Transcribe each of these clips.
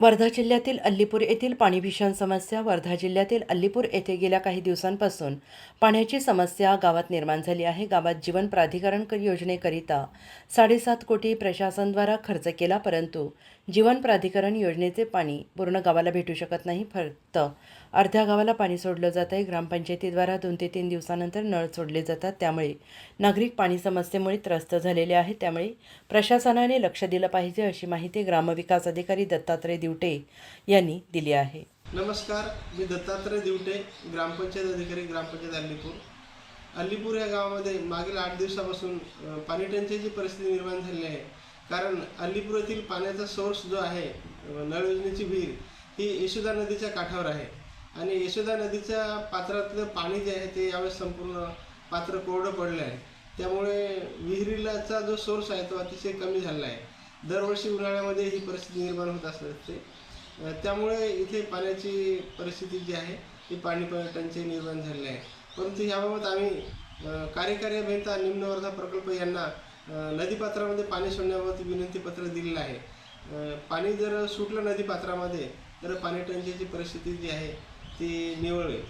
वर्धा जिल्ह्यातील अल्लीपूर येथील पाणी भीषण समस्या वर्धा जिल्ह्यातील अल्लीपूर येथे गेल्या काही दिवसांपासून पाण्याची समस्या गावात निर्माण झाली आहे. गावात जीवन प्राधिकरण क- योजनेकरिता साडेसात कोटी प्रशासनद्वारा खर्च केला परंतु जीवन प्राधिकरण योजनेचे पाणी पूर्ण गावाला भेटू शकत नाही. फक्त अर्ध्या गावाला पाणी सोडलं जात आहे ग्रामपंचायतीद्वारा दोन ते तीन दिवसानंतर नळ सोडले जातात. त्यामुळे नागरिक पाणी समस्येमुळे त्रस्त झालेले आहेत. त्यामुळे प्रशासनाने लक्ष दिलं पाहिजे अशी माहिती ग्रामविकास अधिकारी दत्तात्रय दिवटे यांनी दिली आहे. नमस्कार मी दत्तात्रय दिवटे ग्रामपंचायत अधिकारी ग्रामपंचायत अल्लीपूर. अल्लीपूर या गावामध्ये मागील आठ दिवसापासून पाणी टंचाईची परिस्थिती निर्माण झालेली आहे. कारण अल्लीपूर येथील पाण्याचा सोर्स जो आहे नळ योजनेची विहीर ही यशोदा नदीच्या काठावर आहे. आणि यशोदा नदीच्या पात्रातलं पाणी जे आहे ते यावेळेस संपूर्ण पात्र कोरडं पडलं आहे. त्यामुळे विहिरीलाचा जो सोर्स आहे तो अतिशय कमी झालेला आहे. दरवर्षी उन्हाळ्यामध्ये ही परिस्थिती निर्माण होत असते. त्यामुळे इथे पाण्याची परिस्थिती जी आहे ती पाणी टंचाई निर्माण झालेली आहे. परंतु याबाबत आम्ही कार्यकारी अभियंता निम्नवर्धा प्रकल्प यांना नदीपात्रामध्ये पाणी सोडण्याबाबत विनंतीपत्र दिलेलं आहे. पाणी जर सुटलं नदीपात्रामध्ये तर पाणी टंचाईची परिस्थिती जी आहे ती निवळेल. होईल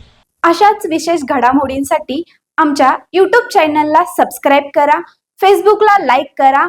अशाच विशेष घडामोडींसाठी आमच्या यूट्यूब चॅनलला सबस्क्राईब करा फेसबुकला लाईक करा